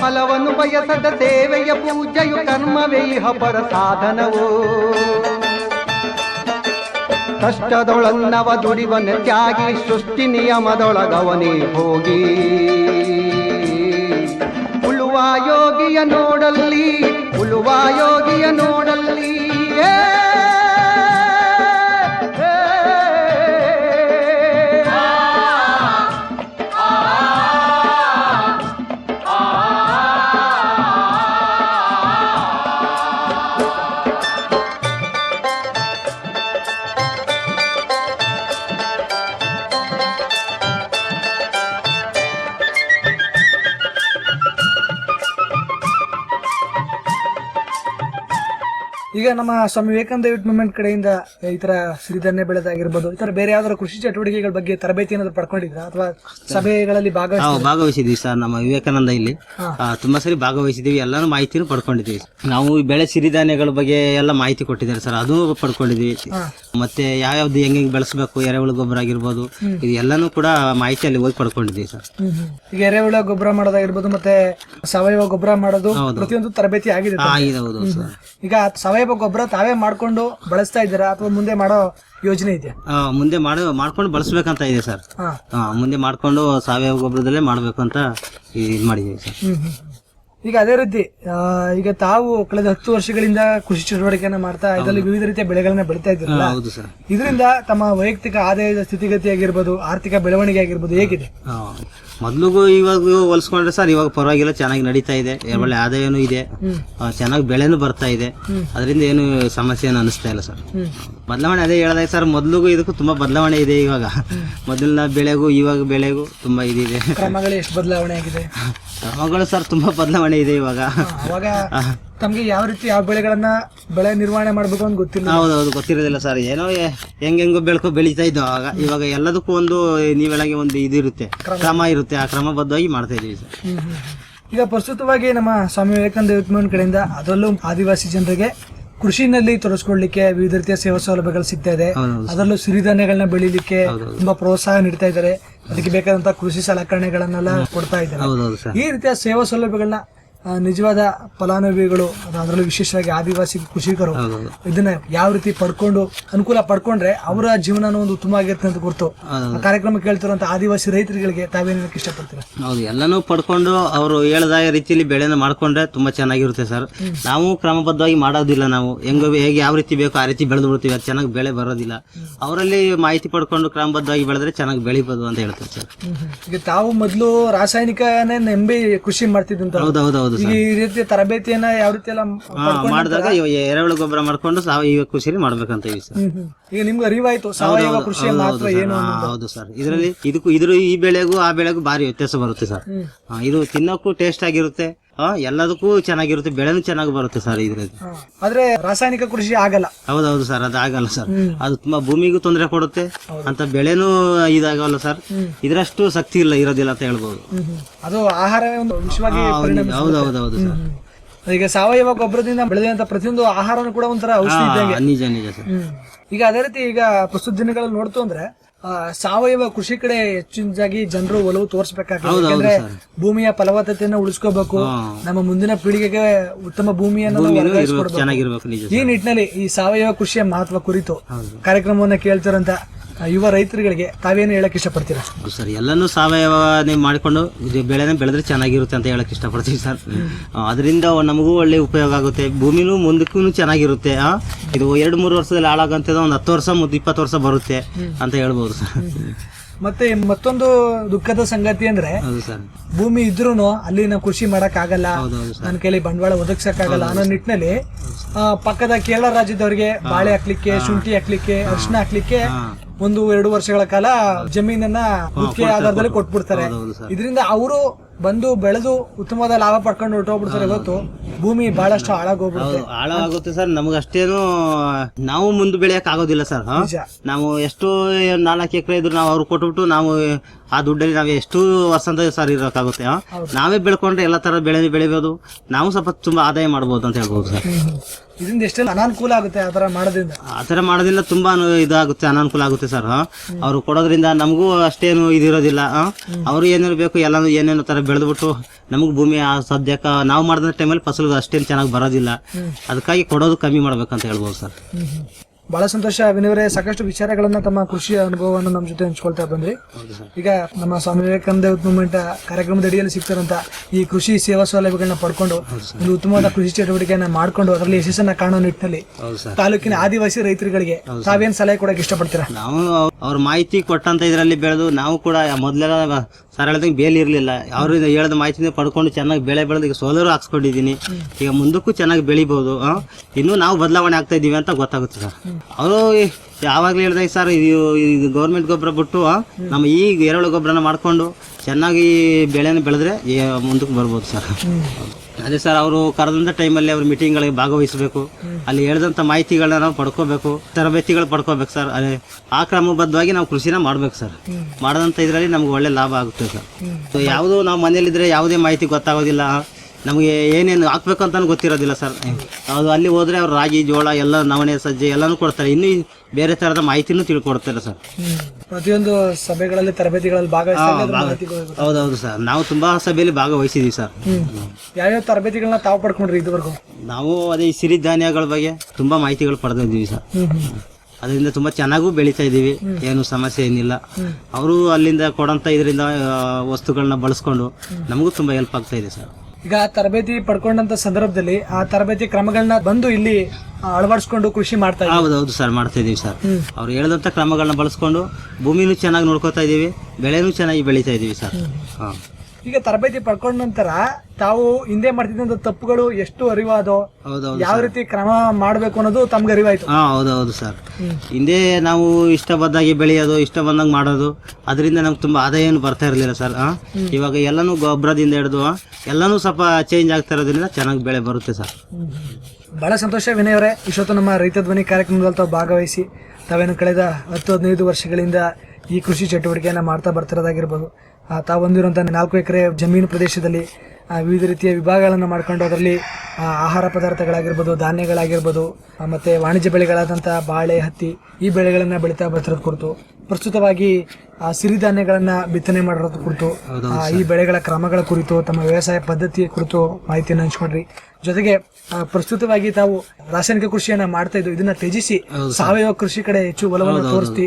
ಫಲವನ್ನು ಬಯಸದ ಸೇವೆಯ ಪೂಜೆಯು ಕರ್ಮವೇ ಇಹ ಪರ ಸಾಧನವು. ಕಷ್ಟದೊಳನ್ನವ ದುಡಿವನ ತ್ಯಾಗಿ ಸೃಷ್ಟಿ ನಿಯಮದೊಳಗವನೇ ಹೋಗಿ. ಉಳುವ ಯೋಗಿಯ ನೋಡಲ್ಲಿ ಉಳುವ ಯೋಗಿಯ ನೋಡಲ್ಲಿ ಏ, ಏ, ನಮ್ಮ ಸ್ವಾಮಿ ವಿವೇಕಾನಂದ ಯೂತ್ ಮೂವ್ಮೆಂಟ್ ಕಡೆಯಿಂದ ಈ ತರ ಸಿರಿಧಾನ್ಯ ಬೆಳೆದಾಗಿರ್ಬೋದು ಈ ತರ ಬೇರೆ ಯಾವ್ದಾದ್ರು ಕೃಷಿ ಚಟುವಟಿಕೆಗಳ ಬಗ್ಗೆ ತರಬೇತಿ ಏನಾದ್ರು ಪಡ್ಕೊಂಡಿದ್ರ? ಅಥವಾ ಸಭೆಗಳಲ್ಲಿ ಭಾಗವಹಿಸಿ ಭಾಗವಹಿಸಿದ್ವಿ ಸರ್ ನಮ್ಮ ವಿವೇಕಾನಂದ ಇಲ್ಲಿ. ಆ, ತುಂಬಾ ಸರಿ ಭಾಗವಹಿಸಿದೀವಿ ಎಲ್ಲಾನು ಮಾಹಿತಿನೂ ಪಡ್ಕೊಂಡಿದ್ದೀವಿ. ನಾವು ಈ ಬೆಳೆ ಸಿರಿಧಾನ್ಯಗಳ ಬಗ್ಗೆ ಎಲ್ಲ ಮಾಹಿತಿ ಕೊಟ್ಟಿದ್ದಾರೆ ಸರ್ ಅದು ಪಡ್ಕೊಂಡಿದ್ದೀವಿ. ಮತ್ತೆ ಯಾವ್ಯಾವ್ದು ಹೆಂಗೆ ಹೆಂಗ್ ಬೆಳೆಸಬೇಕು ಎರೆಹುಳು ಗೊಬ್ಬರ ಆಗಿರ್ಬೋದು ಇದು ಎಲ್ಲಾನು ಕೂಡ ಮಾಹಿತಿ ಅಲ್ಲಿ ಹೋಗಿ ಪಡ್ಕೊಂಡಿದ್ದೀವಿ ಸರ್. ಹ್ಮ್ ಹ್ಮ್. ಈಗ ಎರೆಹುಳ ಗೊಬ್ಬರ ಮಾಡೋದಾಗಿರ್ಬೋದು ಮತ್ತೆ ಸಾವಯವ ಗೊಬ್ಬರ ಮಾಡೋದು ಪ್ರತಿಯೊಂದು ತರಬೇತಿ ಆಗಿದೆ ಆ, ಇದೆ ಹೌದು ಸರ್. ಈಗ ಸಾವಯವ ಗೊಬ್ಬರ ತಾವೇ ಮಾಡ್ಕೊಂಡು ಬಳಸ್ತಾ ಇದ್ದೀರಾ ಅಥವಾ ಮುಂದೆ ಮಾಡೋ ಯೋಜನೆ ಇದೆ ಆ, ಮುಂದೆ ಮಾಡೋ ಮಾಡ್ಕೊಂಡು ಬಳಸ್ಬೇಕಂತ ಇದೆ ಸರ್. ಹಾ. ಆ, ಮುಂದೆ ಮಾಡ್ಕೊಂಡು ಸಾವಯವ ಗೊಬ್ಬರದಲ್ಲೇ ಮಾಡಬೇಕು ಅಂತ ಇದು ಮಾಡಿದ್ದೀವಿ ಸರ್. ಹ್ಮ್ ಹ್ಮ್ ಹ್ಮ್. ಈಗ ಅದೇ ರೀತಿ ಆ, ಈಗ ತಾವು ಕಳೆದ ಹತ್ತು ವರ್ಷಗಳಿಂದ ಕೃಷಿ ಚಟುವಟಿಕೆಯನ್ನ ಮಾಡ್ತಾ ಇದರಲ್ಲಿ ವಿವಿಧ ರೀತಿಯ ಬೆಳೆಗಳನ್ನ ಬೆಳಿತಾ ಇದ್ದೀರಲ್ಲ? ಹೌದು ಸರ್. ಇದರಿಂದ ತಮ್ಮ ವೈಯಕ್ತಿಕ ಆದಾಯದ ಸ್ಥಿತಿಗತಿ ಆಗಿರ್ಬೋದು ಆರ್ಥಿಕ ಬೆಳವಣಿಗೆ ಆಗಿರ್ಬೋದು ಹೇಗಿದೆ? ಆ, ಮೊದ್ಲಿಗೂ ಇವಾಗ ಹೋಲಿಸ್ಕೊಂಡ್ರೆ ಸರ್ ಇವಾಗ ಪರವಾಗಿಲ್ಲ ಚೆನ್ನಾಗಿ ನಡೀತಾ ಇದೆ. ಒಳ್ಳೆ ಆದಾಯನೂ ಇದೆ. ಚೆನ್ನಾಗಿ ಬೆಳೆನೂ ಬರ್ತಾ ಇದೆ. ಅದರಿಂದ ಏನು ಸಮಸ್ಯೆ ಏನು ಅನಿಸ್ತಾ ಇಲ್ಲ ಸರ್. ಬದಲಾವಣೆ ಅದೇ ಹೇಳದಾಗ ಸರ್ ಮೊದ್ಲಿಗೂ ಇದಕ್ಕೂ ತುಂಬಾ ಬದಲಾವಣೆ ಇದೆ ಇವಾಗ. ಮೊದಲಿನ ಬೆಳೆಗೂ ಇವಾಗ ಬೆಳೆಗೂ ತುಂಬಾ ಇದಿದೆ ಕ್ರಮಗಳು ಎಷ್ಟು ಬದಲಾವಣೆ ಆಗಿದೆ? ಕ್ರಮಗಳು ಸರ್ ತುಂಬಾ ಬದಲಾವಣೆ ಇದೆ ಇವಾಗ. ತಮ್ಗೆ ಯಾವ ರೀತಿ ಯಾವ ಬೆಳೆಗಳನ್ನ ಬೆಳೆ ನಿರ್ವಹಣೆ ಮಾಡ್ಬೇಕು ಅಂತ ಗೊತ್ತಿಲ್ಲ. ಹೌದೌದು ಗೊತ್ತಿರೋದಿಲ್ಲ ಸರ್. ಏನೋ ಹೆಂಗ್ ಹೆಂಗೆಂಗೋ ಬೆಳ್ಕೊ ಬೆಳೀತಾ ಇದ್ದೋ ಆಗ. ಇವಾಗ ಎಲ್ಲದಕ್ಕೂ ಒಂದು ನೀವೆಳಗೆ ಒಂದು ಇದು ಇರುತ್ತೆ. ಕ್ರಮ. ಇರುತ್ತೆ. ಆ ಕ್ರಮಬದ್ಧವಾಗಿ ಮಾಡ್ತಾ ಇದ್ದೀವಿ ಸರ್. ಈಗ ಪ್ರಸ್ತುತವಾಗಿ ನಮ್ಮ ಸ್ವಾಮಿ ವಿವೇಕಾನಂದ ಯುತ್ಮನ್ ಕಡೆಯಿಂದ ಅದರಲ್ಲೂ ಆದಿವಾಸಿ ಜನರಿಗೆ ಕೃಷಿನಲ್ಲಿ ತೊಡಸ್ಕೊಳ್ಳಿಕ್ಕೆ ವಿವಿಧ ರೀತಿಯ ಸೇವಾ ಸೌಲಭ್ಯಗಳು ಸಿಗ್ತಾ ಇದೆ. ಅದರಲ್ಲೂ ಸಿರಿಧಾನ್ಯಗಳನ್ನ ಬೆಳೀಲಿಕ್ಕೆ ತುಂಬಾ ಪ್ರೋತ್ಸಾಹ ನೀಡ್ತಾ ಇದ್ದಾರೆ. ಅದಕ್ಕೆ ಬೇಕಾದಂತಹ ಕೃಷಿ ಸಲಕರಣೆಗಳನ್ನೆಲ್ಲ ಕೊಡ್ತಾ ಇದ್ದಾರೆ. ಈ ರೀತಿಯ ಸೇವಾ ಸೌಲಭ್ಯಗಳನ್ನ ನಿಜವಾದ ಫಲಾನುಭವಿಗಳು ಅದು ಅದರಲ್ಲೂ ವಿಶೇಷವಾಗಿ ಆದಿವಾಸಿ ಕೃಷಿಕರು ಹೌದೌದು. ಇದನ್ನ ಯಾವ ರೀತಿ ಪಡ್ಕೊಂಡು ಅನುಕೂಲ ಪಡ್ಕೊಂಡ್ರೆ ಅವರ ಜೀವನ ಒಂದು ಉತ್ತಮ ಆಗಿರುತ್ತೆ ಅಂತ ಗುರ್ತು. ಆ ಕಾರ್ಯಕ್ರಮ ಕೇಳ್ತಿರುವಂತ ಆದಿವಾಸಿ ರೈತರುಗಳಿಗೆ ತಾವೇನು ಇಷ್ಟಪಡ್ತೀರಾ? ಹೌದು ಎಲ್ಲನೂ ಪಡ್ಕೊಂಡು ಅವರು ಹೇಳದ ರೀತಿಯಲ್ಲಿ ಬೆಳೆನ ಮಾಡ್ಕೊಂಡ್ರೆ ತುಂಬಾ ಚೆನ್ನಾಗಿರುತ್ತೆ ಸರ್. ನಾವು ಕ್ರಮಬದ್ಧವಾಗಿ ಮಾಡೋದಿಲ್ಲ ನಾವು. ಹೆಂಗ ಹೇಗೆ ಯಾವ ರೀತಿ ಬೇಕೋ ಆ ರೀತಿ ಬೆಳೆದು ಬಿಡ್ತೀವಿ ಅದು ಚೆನ್ನಾಗಿ ಬೆಳೆ ಬರೋದಿಲ್ಲ. ಅವರಲ್ಲಿ ಮಾಹಿತಿ ಪಡ್ಕೊಂಡು ಕ್ರಮಬದ್ಧವಾಗಿ ಬೆಳೆದ್ರೆ ಚೆನ್ನಾಗಿ ಬೆಳಿಬೋದು ಅಂತ ಹೇಳ್ತಾರೆ ಸರ್. ಈಗ ತಾವು ಮೊದಲು ರಾಸಾಯನಿಕನೇ ನೆಂಬಿ ಕೃಷಿ ಮಾಡ್ತಿದ್ದಂತ ಹೌದು ಹೌದು ಈ ರೀತಿಯ ತರಬೇತಿಯನ್ನ ಯಾವ ರೀತಿ ಎಲ್ಲ ಮಾಡಿದಾಗ ಎರೆಹುಳು ಗೊಬ್ಬರ ಮಾಡ್ಕೊಂಡು ಸಾವಯವ ಕೃಷಿ ಮಾಡ್ಬೇಕಂತ ಇವಿ ಸರ್. ಈಗ ನಿಮ್ಗೆ ಅರಿವಾಯ್ತು ಸಾವಯವ ಕೃಷಿ ಮಹತ್ವ ಏನು ಹೌದು ಸರ್. ಇದರಲ್ಲಿ ಇದಕ್ಕೂ ಇದ್ರ ಈ ಬೆಳೆಗೂ ಆ ಬೆಳೆಗೂ ಭಾರಿ ವ್ಯತ್ಯಾಸ ಬರುತ್ತೆ ಸರ್. ಇದು ತಿನ್ನೋಕ್ಕೂ ಟೇಸ್ಟ್ ಆಗಿರುತ್ತೆ. ಆ, ಎಲ್ಲದಕ್ಕೂ ಚೆನ್ನಾಗಿರುತ್ತೆ ಬೆಳೆನೂ ಚೆನ್ನಾಗಿ ಬರುತ್ತೆ ಸರ್ ಇದ್ರಲ್ಲಿ. ಹಾ. ಆದ್ರೆ ರಾಸಾಯನಿಕ ಕೃಷಿ ಆಗಲ್ಲ. ಹೌದೌದು ಸರ್ ಅದು ಆಗಲ್ಲ ಸರ್. ಅದು ತುಂಬಾ ಭೂಮಿಗೂ ತೊಂದರೆ ಕೊಡುತ್ತೆ ಅಂತ ಬೆಳೆನೂ ಇದಾಗಲ್ಲ ಸರ್. ಇದರಷ್ಟು ಶಕ್ತಿ ಇಲ್ಲ ಇರೋದಿಲ್ಲ ಅಂತ ಹೇಳ್ಬೋದು. ಅದು ಆಹಾರ ಒಂದು ವಿಷವಾಗಿ ಪರಿಣಮಿಸುತ್ತೆ. ಹೌದೌದೌದು ಸರ್. ಈಗ ಸಾವಯವ ಗೊಬ್ಬರದಿಂದ ಬೆಳೆದಂತ ಪ್ರತಿಯೊಂದು ಆಹಾರನೂ ಕೂಡ ಒಂಥರ ಔಷಧಿ ಇದ್ದಂಗೆ. ಹಾ, ನಿಜ ನಿಜ ಸರ್. ಹ್ಮ್. ಈಗ ಅದೇ ರೀತಿ ಈಗ ಪ್ರಸ್ತುತ ದಿನಗಳಲ್ಲಿ ನೋಡ್ತು ಅಂದ್ರೆ ಸಾವಯವ ಕೃಷಿ ಕಡೆ ಹೆಚ್ಚಿನದಾಗಿ ಜನರು ಒಲವು ತೋರಿಸಬೇಕಾಗ್ತದೆ. ಯಾಕಂದ್ರೆ ಭೂಮಿಯ ಫಲವತ್ತತೆಯನ್ನು ಉಳಿಸ್ಕೋಬೇಕು. ನಮ್ಮ ಮುಂದಿನ ಪೀಳಿಗೆಗೆ ಉತ್ತಮ ಭೂಮಿಯನ್ನು ಈ ನಿಟ್ಟಿನಲ್ಲಿ ಈ ಸಾವಯವ ಕೃಷಿಯ ಮಹತ್ವ ಕುರಿತು ಕಾರ್ಯಕ್ರಮವನ್ನ ಕೇಳ್ತಿರಂತ ಯುವ ರೈತರುಗಳಿಗೆ ತಾವೇನು ಹೇಳಕ್ ಇಷ್ಟಪಡ್ತೀರಾ? ಸರ್ ಎಲ್ಲನೂ ನೀವು ಮಾಡಿಕೊಂಡು ಇದು ಬೆಳೆನ ಬೆಳೆದ್ರೆ ಚೆನ್ನಾಗಿರುತ್ತೆ ಅಂತ ಹೇಳಕ್ ಇಷ್ಟಪಡ್ತೀವಿ ಸರ್. ಅದರಿಂದ ನಮಗೂ ಒಳ್ಳೆ ಉಪಯೋಗ ಆಗುತ್ತೆ. ಭೂಮಿನೂ ಮುಂದಕ್ಕೂ ಚೆನ್ನಾಗಿರುತ್ತೆ? ಇದು ಎರಡು ಮೂರು ವರ್ಷದಲ್ಲಿ ಹಾಳಾಗಂತದ ಒಂದು ಹತ್ತು ವರ್ಷ ಮುದ್ದು ಇಪ್ಪತ್ತು ವರ್ಷ ಬರುತ್ತೆ ಅಂತ ಹೇಳ್ಬೋದು ಸರ್. ಮತ್ತೆ ಮತ್ತೊಂದು ದುಃಖದ ಸಂಗತಿ ಅಂದ್ರೆ ಹೌದು ಸರ್. ಭೂಮಿ ಇದ್ರೂ ಅಲ್ಲಿ ನಾವು ಕೃಷಿ ಮಾಡಕ್ ಆಗಲ್ಲ ನನ್ನ ಕೈಲಿ ಬಂಡವಾಳ ಒದಗಿಸಕ್ ಆಗಲ್ಲ ಅನ್ನೋ ನಿಟ್ಟಿನಲ್ಲಿ ಪಕ್ಕದ ಕೇರಳ ರಾಜ್ಯದವರಿಗೆ ಬಾಳೆ ಹಾಕ್ಲಿಕ್ಕೆ ಶುಂಠಿ ಹಾಕ್ಲಿಕ್ಕೆ ಅರಿಶಿನ ಹಾಕ್ಲಿಕ್ಕೆ ಒಂದು ಎರಡು ವರ್ಷಗಳ ಕಾಲ ಜಮೀನನ್ನ ಗುತ್ತಿಗೆ ಆಧಾರದಲ್ಲಿ ಕೊಟ್ಬಿಡ್ತಾರೆ. ಇದರಿಂದ ಅವರು ಬಂದು ಬೆಳೆದು ಉತ್ತಮವಾದ ಲಾಭ ಪಡ್ಕೊಂಡು ಹೊರಟೋಗ್ಬಿಡ್ತಾರೆ ಇವತ್ತು ಭೂಮಿ ಬಹಳಷ್ಟು ಹಾಳಾಗೋಗ್ಬಿಡುತ್ತೆ. ಹಾಳಾಗುತ್ತೆ ಸರ್. ನಮಗೆ ಅಷ್ಟೇನು ನಾವು ಮುಂದೆ ಬೆಳೆಯಕ್ ಆಗೋದಿಲ್ಲ ಸರ್ ನಾವು ಎಷ್ಟು ನಾಲ್ಕು ಎಕರೆ ಇದ್ರು ನಾವು ಅವ್ರು ಕೊಟ್ಬಿಟ್ಟು ನಾವು ಆ ದುಡ್ಡಲ್ಲಿ ನಾವು ಎಷ್ಟು ವರ್ಷ ಅಂತ ಸರ್ ಇರೋಕ್ಕಾಗುತ್ತೆ? ನಾವೇ ಬೆಳ್ಕೊಂಡ್ರೆ ಎಲ್ಲ ತರ ಬೆಳೆ ಬೆಳಿಬೋದು. ನಾವು ಸ್ವಲ್ಪ ತುಂಬಾ ಆದಾಯ ಮಾಡ್ಬೋದು ಅಂತ ಹೇಳ್ಬೋದು ಸರ್. ಇದರಿಂದ ಎಷ್ಟೆಲ್ಲ ಅನಾನುಕೂಲ ಆಗುತ್ತೆ ಆ ಥರ ಮಾಡೋದ್ರಿಂದ? ಆ ಥರ ಮಾಡೋದ್ರಿಂದ ತುಂಬಾ ಇದಾಗುತ್ತೆ ಅನಾನುಕೂಲ ಆಗುತ್ತೆ ಸರ್ ಅವರು ಕೊಡೋದ್ರಿಂದ ನಮಗೂ ಅಷ್ಟೇನು ಇದಿರೋದಿಲ್ಲ ಅವರು ಏನೇನು ಬೇಕು ಎಲ್ಲಾನು ಏನೇನು ತರ ಬೆಳೆದ್ಬಿಟ್ಟು ನಮಗೆ ಭೂಮಿ ಆ ಸದ್ಯಕ್ಕೆ ನಾವು ಮಾಡಿದ ಟೈಮಲ್ಲಿ ಫಸಲು ಅಷ್ಟೇನು ಚೆನ್ನಾಗಿ ಬರೋದಿಲ್ಲ. ಅದಕ್ಕಾಗಿ ಕೊಡೋದು ಕಮ್ಮಿ ಮಾಡ್ಬೇಕಂತ ಹೇಳ್ಬೋದು ಸರ್. ಬಹಳ ಸಂತೋಷ ವಿನಿವರೇ ಸಾಕಷ್ಟು ವಿಚಾರಗಳನ್ನ ತಮ್ಮ ಕೃಷಿ ಅನುಭವವನ್ನು ನಮ್ಮ ಜೊತೆ ಹಂಚ್ಕೊಳ್ತಾ ಬಂದ್ರಿ. ಈಗ ನಮ್ಮ ಸ್ವಾಮಿ ವಿವೇಕಾನಂದ ಮೂವ್ಮೆಂಟ್ ಕಾರ್ಯಕ್ರಮದ ಅಡಿಯಲ್ಲಿ ಸಿಗ್ತಾರಂತ ಈ ಕೃಷಿ ಸೇವಾ ಸೌಲಭ್ಯಗಳನ್ನ ಪಡ್ಕೊಂಡು ಒಂದು ಉತ್ತಮವಾದ ಕೃಷಿ ಚಟುವಟಿಕೆಯನ್ನ ಮಾಡ್ಕೊಂಡು ಅದರಲ್ಲಿ ಯಶಸ್ಸನ್ನ ಕಾಣೋ ನಿಟ್ಟಿನಲ್ಲಿ ತಾಲೂಕಿನ ಆದಿವಾಸಿ ರೈತರುಗಳಿಗೆ ತಾವೇನ್ ಸಲಹೆ ಕೊಡಕ್ಕೆ ಇಷ್ಟಪಡ್ತೀರಾ? ನಾವು ಅವ್ರ ಮಾಹಿತಿ ಕೊಟ್ಟಂತ ಇದರಲ್ಲಿ ಬೆಳೆದು ನಾವು ಕೂಡ ಮೊದಲೆಲ್ಲ ಸರ್ ಹೇಳ್ದಂಗೆ ಬೇಲಿ ಇರಲಿಲ್ಲ. ಅವ್ರಿಂದ ಹೇಳಿದ ಮಾಹಿತಿನ ಪಡ್ಕೊಂಡು ಚೆನ್ನಾಗಿ ಬೆಳೆ ಬೆಳೆದು ಈಗ ಸೋಲಾರು ಹಾಕ್ಸ್ಕೊಂಡಿದ್ದೀನಿ ಈಗ ಮುಂದಕ್ಕೂ ಚೆನ್ನಾಗಿ ಬೆಳಿಬೋದು? ಇನ್ನೂ ನಾವು ಬದಲಾವಣೆ ಆಗ್ತಾ ಇದ್ದೀವಿ ಅಂತ ಗೊತ್ತಾಗುತ್ತೆ ಸರ್. ಅವರು ಯಾವಾಗಲೂ ಹೇಳ್ದಾಗ ಸರ್, ಇದು ಗೌರ್ಮೆಂಟ್ ಗೊಬ್ಬರ ಬಿಟ್ಟು ನಮ್ಮ ಈ ಎರೆಹುಳು ಗೊಬ್ಬರನ ಮಾಡಿಕೊಂಡು ಚೆನ್ನಾಗಿ ಬೆಳೆನ ಬೆಳೆದ್ರೆ ಮುಂದಕ್ಕೆ ಬರ್ಬೋದು ಸರ್. ಅದೇ ಸರ್, ಅವರು ಕರೆದಂಥ ಟೈಮಲ್ಲಿ ಅವ್ರ ಮೀಟಿಂಗ್ಗಳಿಗೆ ಭಾಗವಹಿಸಬೇಕು. ಅಲ್ಲಿ ಹೇಳಿದಂತ ಮಾಹಿತಿಗಳನ್ನ ನಾವು ಪಡ್ಕೋಬೇಕು, ತರಬೇತಿಗಳು ಪಡ್ಕೋಬೇಕು ಸರ್. ಅದೇ, ಆ ಕ್ರಮಬದ್ಧವಾಗಿ ನಾವು ಕೃಷಿನ ಮಾಡ್ಬೇಕು ಸರ್. ಮಾಡದಂತ ಇದರಲ್ಲಿ ನಮ್ಗೆ ಒಳ್ಳೆ ಲಾಭ ಆಗುತ್ತೆ ಸರ್. ಸೊ ಯಾವುದು ನಾವು ಮನೇಲಿದ್ರೆ ಯಾವುದೇ ಮಾಹಿತಿ ಗೊತ್ತಾಗೋದಿಲ್ಲ. ನಮಗೆ ಏನೇನು ಹಾಕ್ಬೇಕು ಅಂತ ಗೊತ್ತಿರೋದಿಲ್ಲ ಸರ್. ಅದು ಅಲ್ಲಿ ಹೋದ್ರೆ ಅವ್ರು ರಾಗಿ, ಜೋಳ, ಎಲ್ಲ ನವಣೆ, ಸಜ್ಜೆ ಎಲ್ಲನೂ ಕೊಡ್ತಾರೆ. ಇನ್ನೂ ಬೇರೆ ಥರದ ಮಾಹಿತಿನೂ ತಿಳ್ಕೊಡ್ತಾರೆ ಸರ್. ಪ್ರತಿಯೊಂದು ಸಭೆಗಳಲ್ಲಿ ತರಬೇತಿಗಳಲ್ಲಿ ಭಾಗವಹಿಸಿ ಹೌದೌದು ಸರ್. ನಾವು ತುಂಬಾ ಸಭೆಯಲ್ಲಿ ಭಾಗವಹಿಸಿದೀವಿ ಸರ್. ಯಾವ್ಯಾವ ತರಬೇತಿಗಳನ್ನ ತಾವು ಪಡ್ಕೊಂಡ್ರಿ ಇದುವರೆಗೂ? ನಾವು ಅದೇ ಈ ಸಿರಿಧಾನ್ಯಗಳ ಬಗ್ಗೆ ತುಂಬಾ ಮಾಹಿತಿಗಳು ಪಡೆದಿದ್ದೀವಿ ಸರ್. ಅದರಿಂದ ತುಂಬಾ ಚೆನ್ನಾಗೂ ಬೆಳೀತಾ ಇದ್ದೀವಿ. ಏನು ಸಮಸ್ಯೆ ಏನಿಲ್ಲ. ಅವರು ಅಲ್ಲಿಂದ ಕೊಡಂತ ಇದರಿಂದ ವಸ್ತುಗಳನ್ನ ಬಳಸ್ಕೊಂಡು ನಮಗೂ ತುಂಬಾ ಹೆಲ್ಪ್ ಆಗ್ತಾ ಇದೆ ಸರ್. ಈಗ ತರಬೇತಿ ಪಡ್ಕೊಂಡಂತ ಸಂದರ್ಭದಲ್ಲಿ ಆ ತರಬೇತಿ ಕ್ರಮಗಳನ್ನ ಬಂದು ಇಲ್ಲಿ ಅಳವಡಿಸಿಕೊಂಡು ಕೃಷಿ ಮಾಡ್ತಾ ಹೌದು ಹೌದು ಸರ್ ಮಾಡ್ತಾ ಇದೀವಿ ಸರ್. ಅವ್ರು ಹೇಳಿದಂತ ಕ್ರಮಗಳನ್ನ ಬಳಸ್ಕೊಂಡು ಭೂಮಿನೂ ಚೆನ್ನಾಗಿ ನೋಡ್ಕೋತಾ ಇದೀವಿ ಬೆಳೆನೂ ಚೆನ್ನಾಗಿ ಬೆಳೀತಾ ಇದೀವಿ ಸರ್. ಹಾ. ಈಗ ತರಬೇತಿ ಪಡ್ಕೊಂಡ ನಂತರ ತಾವು ಹಿಂದೆ ಮಾಡ್ತಿದ್ದಂತ ತಪ್ಪುಗಳು ಎಷ್ಟು ಅರಿವಾದೋ ಹೌದೌದು ಯಾವ ರೀತಿ ಕ್ರಮ ಮಾಡಬೇಕು ಅನ್ನೋದು ತಮ್ಗೆ ಅರಿವಾಯ್ತು. ಹಾ ಹೌದೌದು ಸರ್. ಹಿಂದೆ ನಾವು ಇಷ್ಟ ಬಂದಾಗೆ ಬೆಳೆಯೋದು ಇಷ್ಟ ಬಂದಂಗೆ ಮಾಡೋದು ಅದರಿಂದ ನಮ್ಗೆ ತುಂಬಾ ಆದಾಯ ಏನು ಬರ್ತಾ ಇರಲಿಲ್ಲ ಸರ್? ಇವಾಗ ಎಲ್ಲಾನು ಗೊಬ್ಬರದಿಂದ ಹಿಡಿದು ಎಲ್ಲಾನು ಸ್ವಲ್ಪ ಚೇಂಜ್ ಆಗ್ತಾ ಇರೋದ್ರಿಂದ ಚೆನ್ನಾಗಿ ಬೆಳೆ ಬರುತ್ತೆ ಸರ್. ಬಹಳ ಸಂತೋಷ ವಿನಯ್ ಅವರೇ. ಇಷ್ಟೊತ್ತು ನಮ್ಮ ರೈತ ಧ್ವನಿ ಕಾರ್ಯಕ್ರಮದಲ್ಲಿ ತಾವು ಭಾಗವಹಿಸಿ ತಾವೇನು ಕಳೆದ ಹತ್ತು ಹದಿನೈದು ವರ್ಷಗಳಿಂದ ಈ ಕೃಷಿ ಚಟುವಟಿಕೆಯನ್ನು ಮಾಡ್ತಾ ಬರ್ತಿರೋದಾಗಿರ್ಬೋದು. ತಾವು ಹೊಂದಿರುವಂಥ ನಾಲ್ಕು ಎಕರೆ ಜಮೀನು ಪ್ರದೇಶದಲ್ಲಿ ವಿವಿಧ ರೀತಿಯ ವಿಭಾಗಗಳನ್ನು ಮಾಡ್ಕೊಂಡು ಅದರಲ್ಲಿ ಆಹಾರ ಪದಾರ್ಥಗಳಾಗಿರ್ಬೋದು, ಧಾನ್ಯಗಳಾಗಿರ್ಬೋದು ಮತ್ತು ವಾಣಿಜ್ಯ ಬೆಳೆಗಳಾದಂಥ ಬಾಳೆ, ಹತ್ತಿ ಈ ಬೆಳೆಗಳನ್ನು ಬೆಳೀತಾ ಬರ್ತಿರೋದು ಕುರಿತು. ಪ್ರಸ್ತುತವಾಗಿ ಸಿರಿಧಾನ್ಯಗಳನ್ನ ಬಿತ್ತನೆ ಮಾಡಿರೋದು ಕುರಿತು ಈ ಬೆಳೆಗಳ ಕ್ರಮಗಳ ಕುರಿತು ತಮ್ಮ ವ್ಯವಸಾಯ ಪದ್ಧತಿಯ ಕುರಿತು ಮಾಹಿತಿಯನ್ನು ಹಂಚ್ಕೊಂಡ್ರಿ. ಜೊತೆಗೆ ಪ್ರಸ್ತುತವಾಗಿ ತಾವು ರಾಸಾಯನಿಕ ಕೃಷಿಯನ್ನ ಮಾಡ್ತಾ ಇದ್ದು ಇದನ್ನ ತ್ಯಜಿಸಿ ಸಾವಯವ ಕೃಷಿ ಕಡೆ ಹೆಚ್ಚು ಒಲವನ್ನು ತೋರಿಸಿ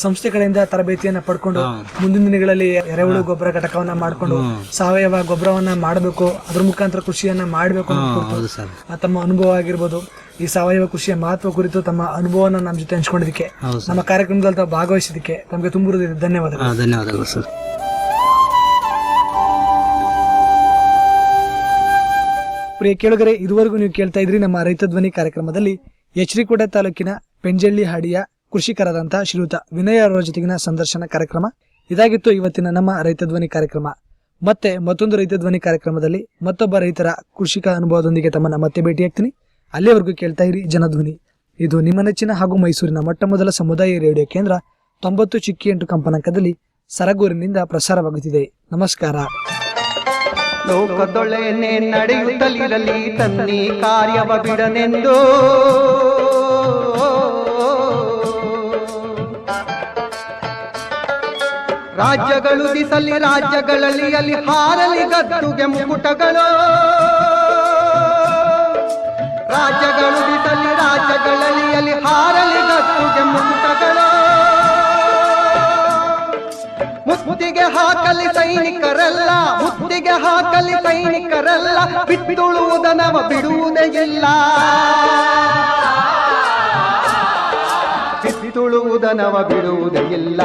ಸಂಸ್ಥೆ ಕಡೆಯಿಂದ ತರಬೇತಿಯನ್ನ ಪಡ್ಕೊಂಡು ಮುಂದಿನ ದಿನಗಳಲ್ಲಿ ಎರೆಹುಳು ಗೊಬ್ಬರ ಘಟಕವನ್ನ ಮಾಡ್ಕೊಂಡು ಸಾವಯವ ಗೊಬ್ಬರವನ್ನ ಮಾಡಬೇಕು ಅದ್ರ ಮುಖಾಂತರ ಕೃಷಿಯನ್ನ ಮಾಡಬೇಕು ತಮ್ಮ ಅನುಭವ ಆಗಿರ್ಬೋದು. ಈ ಸಾವಯವ ಕೃಷಿಯ ಮಹತ್ವ ಕುರಿತು ತಮ್ಮ ಅನುಭವವನ್ನು ನಮ್ಮ ಜೊತೆ ಹಂಚ್ಕೊಂಡಿದ್ದಕ್ಕೆ ಹೌದು ಸರ್. ನಮ್ಮ ಕಾರ್ಯಕ್ರಮದಲ್ಲಿ ತಾವು ಭಾಗವಹಿಸಿದ್ದಕ್ಕೆ ತಮಗೆ ತುಂಬ ಧನ್ಯವಾದಗಳು. ಹಾ ಧನ್ಯವಾದಗಳು ಸರ್. ಪ್ರಿಯ ಕೇಳುಗರೆ ಇದುವರೆಗೂ ನೀವು ಕೇಳ್ತಾ ಇದ್ರಿ ನಮ್ಮ ರೈತ ಧ್ವನಿ ಕಾರ್ಯಕ್ರಮದಲ್ಲಿ ಎಚ್ರಿಕೋಟೆ ತಾಲೂಕಿನ ಪೆಂಜಳ್ಳಿ ಹಾಡಿಯ ಕೃಷಿಕರಾದಂತಹ ಶ್ರೀಯುತ ವಿನಯ ಅವರ ಜೊತೆಗಿನ ಸಂದರ್ಶನ ಕಾರ್ಯಕ್ರಮ. ಇದಾಗಿತ್ತು ಇವತ್ತಿನ ನಮ್ಮ ರೈತ ಧ್ವನಿ ಕಾರ್ಯಕ್ರಮ. ಮತ್ತೆ ಮತ್ತೊಂದು ರೈತ ಧ್ವನಿ ಕಾರ್ಯಕ್ರಮದಲ್ಲಿ ಮತ್ತೊಬ್ಬ ರೈತರ ಕೃಷಿಕ ಅನುಭವದೊಂದಿಗೆ ತಮ್ಮನ್ನ ಮತ್ತೆ ಭೇಟಿಯಾಗ್ತೀನಿ. ಅಲ್ಲಿಯವರೆಗೂ ಕೇಳ್ತಾ ಇರಿ ಜನಧ್ವನಿ. ಇದು ನಿಮ್ಮ ನೆಚ್ಚಿನ ಹಾಗೂ ಮೈಸೂರಿನ ಮೊಟ್ಟ ಮೊದಲ ಸಮುದಾಯ ರೇಡಿಯೋ ಕೇಂದ್ರ ತೊಂಬತ್ತು ಚಿಕ್ಕಿ ಎಂಟು ಕಂಪನಾಂಕದಲ್ಲಿ ಸರಗೂರಿನಿಂದ ಪ್ರಸಾರವಾಗುತ್ತಿದೆ. ನಮಸ್ಕಾರ. ಲೋಕದೊಳೆನೆ ನಡೆಯುತ್ತಲಿರಲಿ, ತನ್ನಿ ಕಾರ್ಯವ ಬಿಡನೆಂದು. ರಾಜ್ಯಗಳು ದಿಸಲಿ ರಾಜ್ಯಗಳಲ್ಲಿ ಅಲ್ಲಿ ಹಾರಲಿ ಗದ್ದುಗೆ ಮುಕುಟಗಳು. ರಾಜ್ಯಗಳು ಬಿಡಲಿ, ರಾಜ್ಯಗಳಲ್ಲಿ ಅಲ್ಲಿ ಹಾರಲಿ ಗದ್ದುಗೆ ಮುಕುಟಗಳು ಹಾಕಲಿ ಸೈನಿಕರಲ್ಲ, ಮುತ್ತಿಗೆ ಹಾಕಲಿ ಸೈನಿಕರೆಲ್ಲ ಬಿಟ್ಟುಳುವುದನವ ಬಿಡುವುದೇ ಇಲ್ಲ. ಬಿತ್ತುಳುವುದನವ ಬಿಡುವುದೇ ಇಲ್ಲ.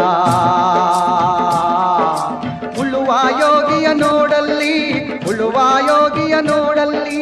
ಉಳುವ ಯೋಗಿಯ ನೋಡಲ್ಲಿ ಉಳುವ ಯೋಗಿಯ ನೋಡಲ್ಲಿ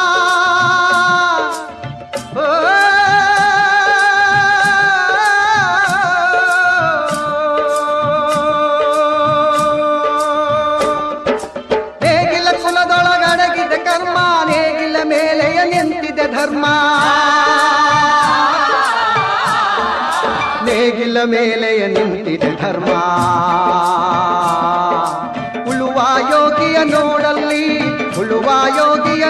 ಮೇಲೆಯ ನಿಂತಿದೆ ಧರ್ಮ. ಉಳುವ ಯೋಗಿಯ ನೋಡಲ್ಲಿ ಉಳುವ ಯೋಗಿಯ